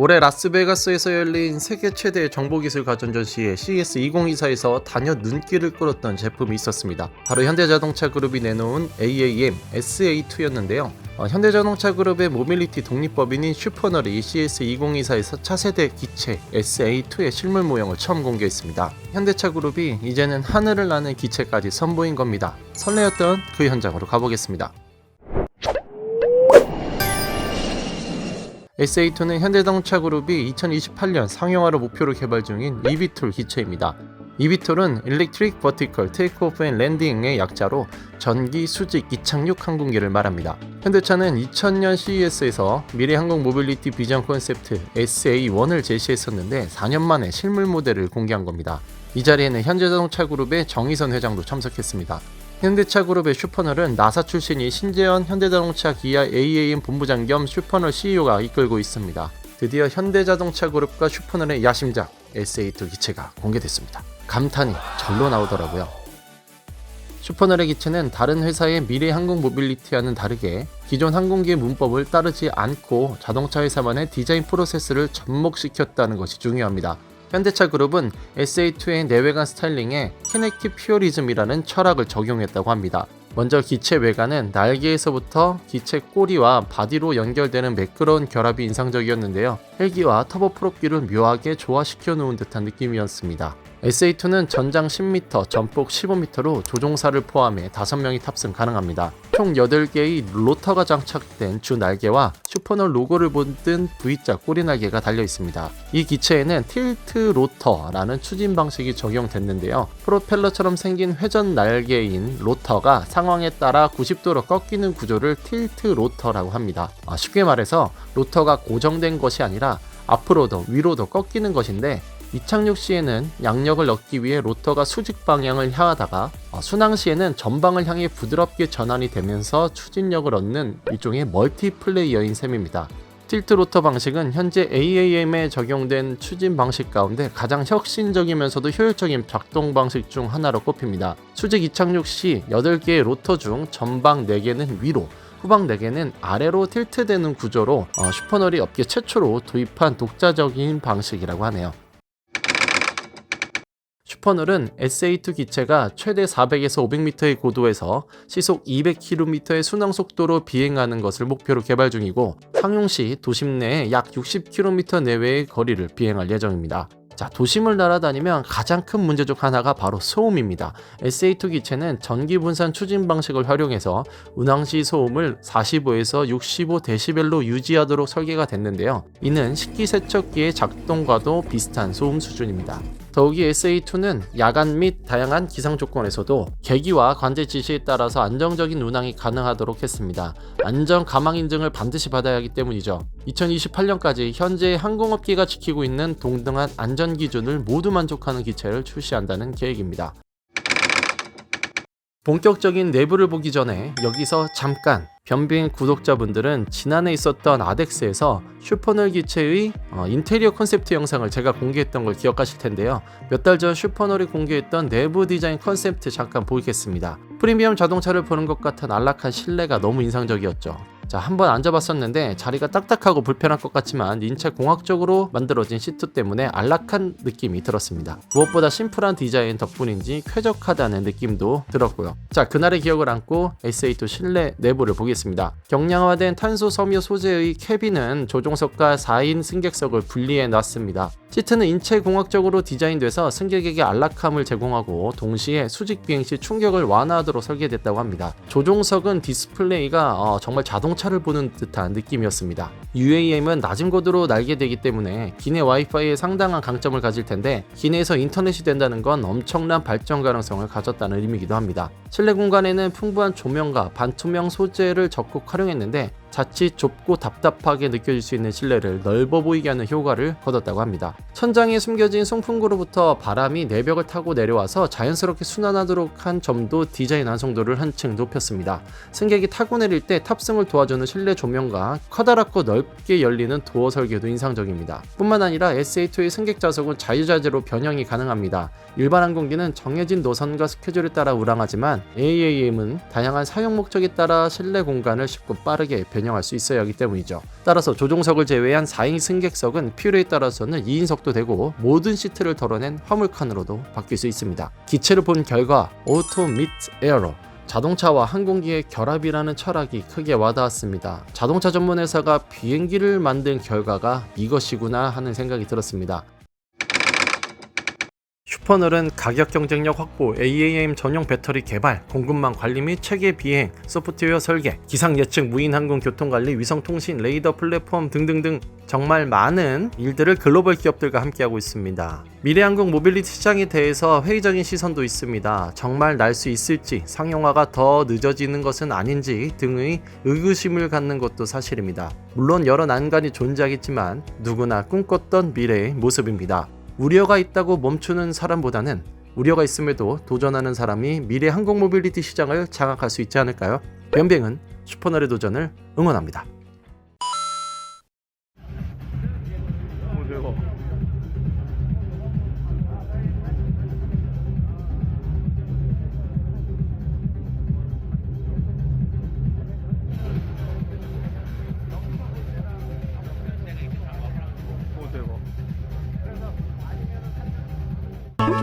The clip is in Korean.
올해 라스베가스에서 열린 세계 최대 정보기술 가전 전시회 CES 2024에서 단연 눈길을 끌었던 제품이 있었습니다. 바로 현대자동차 그룹이 내놓은 AAM SA2였는데요. 어, 현대자동차 그룹의 모빌리티 독립법인인 슈퍼널이 CES 2024에서 차세대 기체 SA2의 실물 모형을 처음 공개했습니다. 현대차 그룹이 이제는 하늘을 나는 기체까지 선보인 겁니다. 설레었던 그 현장으로 가보겠습니다. SA2는 현대자동차 그룹이 2028년 상용화를 목표로 개발 중인 eVTOL 기체입니다. eVTOL은 Electric Vertical Takeoff and Landing의 약자로 전기 수직 이착륙 항공기를 말합니다. 현대차는 2000년 CES에서 미래 항공 모빌리티 비전 콘셉트 SA1을 제시했었는데 4년 만에 실물 모델을 공개한 겁니다. 이 자리에는 현대자동차 그룹의 정의선 회장도 참석했습니다. 현대차 그룹의 슈퍼널은 나사 출신이 신재현 현대자동차 기아 AAM 본부장 겸 슈퍼널 CEO가 이끌고 있습니다. 드디어 현대자동차 그룹과 슈퍼널의 야심작 SA2 기체가 공개됐습니다. 감탄이 절로 나오더라고요. 슈퍼널의 기체는 다른 회사의 미래 항공 모빌리티와는 다르게 기존 항공기의 문법을 따르지 않고 자동차 회사만의 디자인 프로세스를 접목시켰다는 것이 중요합니다. 현대차 그룹은 SA2의 내외관 스타일링에 키넥틱 퓨어리즘이라는 철학을 적용했다고 합니다. 먼저 기체 외관은 날개에서부터 기체 꼬리와 바디로 연결되는 매끄러운 결합이 인상적이었는데요. 헬기와 터보 프롭기를 묘하게 조화시켜 놓은 듯한 느낌이었습니다. SA2는 전장 10m, 전폭 15m로 조종사를 포함해 5명이 탑승 가능합니다. 총 8개의 로터가 장착된 주 날개와 슈퍼널 로고를 본뜬 V자 꼬리 날개가 달려 있습니다. 이 기체에는 틸트 로터라는 추진 방식이 적용됐는데요. 프로펠러처럼 생긴 회전 날개인 로터가 상황에 따라 90도로 꺾이는 구조를 틸트 로터라고 합니다. 아, 쉽게 말해서 로터가 고정된 것이 아니라 앞으로도 위로도 꺾이는 것인데 이착륙 시에는 양력을 얻기 위해 로터가 수직 방향을 향하다가 어, 순항 시에는 전방을 향해 부드럽게 전환이 되면서 추진력을 얻는 일종의 멀티플레이어인 셈입니다. 틸트 로터 방식은 현재 AAM에 적용된 추진 방식 가운데 가장 혁신적이면서도 효율적인 작동 방식 중 하나로 꼽힙니다. 수직 이착륙 시 8개의 로터 중 전방 4개는 위로, 후방 4개는 아래로 틸트되는 구조로 어, 슈퍼널이 업계 최초로 도입한 독자적인 방식이라고 하네요. 슈퍼널은 SA2 기체가 최대 400에서 500m의 고도에서 시속 200km의 순항 속도로 비행하는 것을 목표로 개발 중이고 상용 시 도심 내에 약 60km 내외의 거리를 비행할 예정입니다. 자, 도심을 날아다니면 가장 큰 문제 중 하나가 바로 소음입니다. SA2 기체는 전기 분산 추진 방식을 활용해서 운항 시 소음을 45에서 65dB로 유지하도록 설계가 됐는데요. 이는 식기세척기의 작동과도 비슷한 소음 수준입니다. 더욱이 SA2는 야간 및 다양한 기상 조건에서도 계기와 관제 지시에 따라서 안정적인 운항이 가능하도록 했습니다. 안전 가망 인증을 반드시 받아야 하기 때문이죠. 2028년까지 현재 항공업계가 지키고 있는 동등한 안전 기준을 모두 만족하는 기체를 출시한다는 계획입니다. 본격적인 내부를 보기 전에 여기서 잠깐 변비행 구독자분들은 지난해 있었던 아덱스에서 슈퍼널 기체의 어, 인테리어 컨셉트 영상을 제가 공개했던 걸 기억하실 텐데요. 몇 달 전 슈퍼널이 공개했던 내부 디자인 컨셉트 잠깐 보겠습니다. 프리미엄 자동차를 보는 것 같은 안락한 실내가 너무 인상적이었죠. 자, 한번 앉아봤었는데 자리가 딱딱하고 불편할 것 같지만 인체 공학적으로 만들어진 시트 때문에 안락한 느낌이 들었습니다. 무엇보다 심플한 디자인 덕분인지 쾌적하다는 느낌도 들었고요. 자, 그날의 기억을 안고 SA2 실내 내부를 보겠습니다. 경량화된 탄소 섬유 소재의 캐빈은 조종석과 4인 승객석을 분리해 놨습니다. 시트는 인체 공학적으로 디자인돼서 승객에게 안락함을 제공하고 동시에 수직 비행 시 충격을 완화하도록 설계됐다고 합니다. 조종석은 디스플레이가 어, 정말 자동 차를 보는 듯한 느낌이었습니다. UAM은 낮은 고도로 날게 되기 때문에 기내 와이파이에 상당한 강점을 가질 텐데 기내에서 인터넷이 된다는 건 엄청난 발전 가능성을 가졌다는 의미이기도 합니다. 실내 공간에는 풍부한 조명과 반투명 소재를 적극 활용했는데 자칫 좁고 답답하게 느껴질 수 있는 실내를 넓어 보이게 하는 효과를 거뒀다고 합니다. 천장에 숨겨진 송풍구로부터 바람이 내벽을 타고 내려와서 자연스럽게 순환하도록 한 점도 디자인 완성도를 한층 높였습니다. 승객이 타고 내릴 때 탑승을 도와주는 실내 조명과 커다랗고 넓게 열리는 도어 설계도 인상적입니다. 뿐만 아니라 SA2의 승객 좌석은 자유자재로 변형이 가능합니다. 일반 항공기는 정해진 노선과 스케줄에 따라 우랑하지만 AAM은 다양한 사용 목적에 따라 실내 공간을 쉽고 빠르게 변형할 수 있어야 하기 때문이죠. 따라서 조종석을 제외한 4인 승객석은 필요에 따라서는 2인석도 되고 모든 시트를 덜어낸 화물칸으로도 바뀔 수 있습니다. 기체를 본 결과 오토 및 에어로 자동차와 항공기의 결합이라는 철학이 크게 와닿았습니다. 자동차 전문 회사가 비행기를 만든 결과가 이것이구나 하는 생각이 들었습니다. 슈퍼널은 가격 경쟁력 확보, AAM 전용 배터리 개발, 공급망 관리 및 체계 비행, 소프트웨어 설계, 기상 예측, 무인 항공 교통 관리, 위성 통신, 레이더 플랫폼 등등등 정말 많은 일들을 글로벌 기업들과 함께하고 있습니다. 미래 항공 모빌리티 시장에 대해서 회의적인 시선도 있습니다. 정말 날 수 있을지, 상용화가 더 늦어지는 것은 아닌지 등의 의구심을 갖는 것도 사실입니다. 물론 여러 난관이 존재하겠지만 누구나 꿈꿨던 미래의 모습입니다. 우려가 있다고 멈추는 사람보다는 우려가 있음에도 도전하는 사람이 미래 항공 모빌리티 시장을 장악할 수 있지 않을까요? 변뱅은 슈퍼널의 도전을 응원합니다.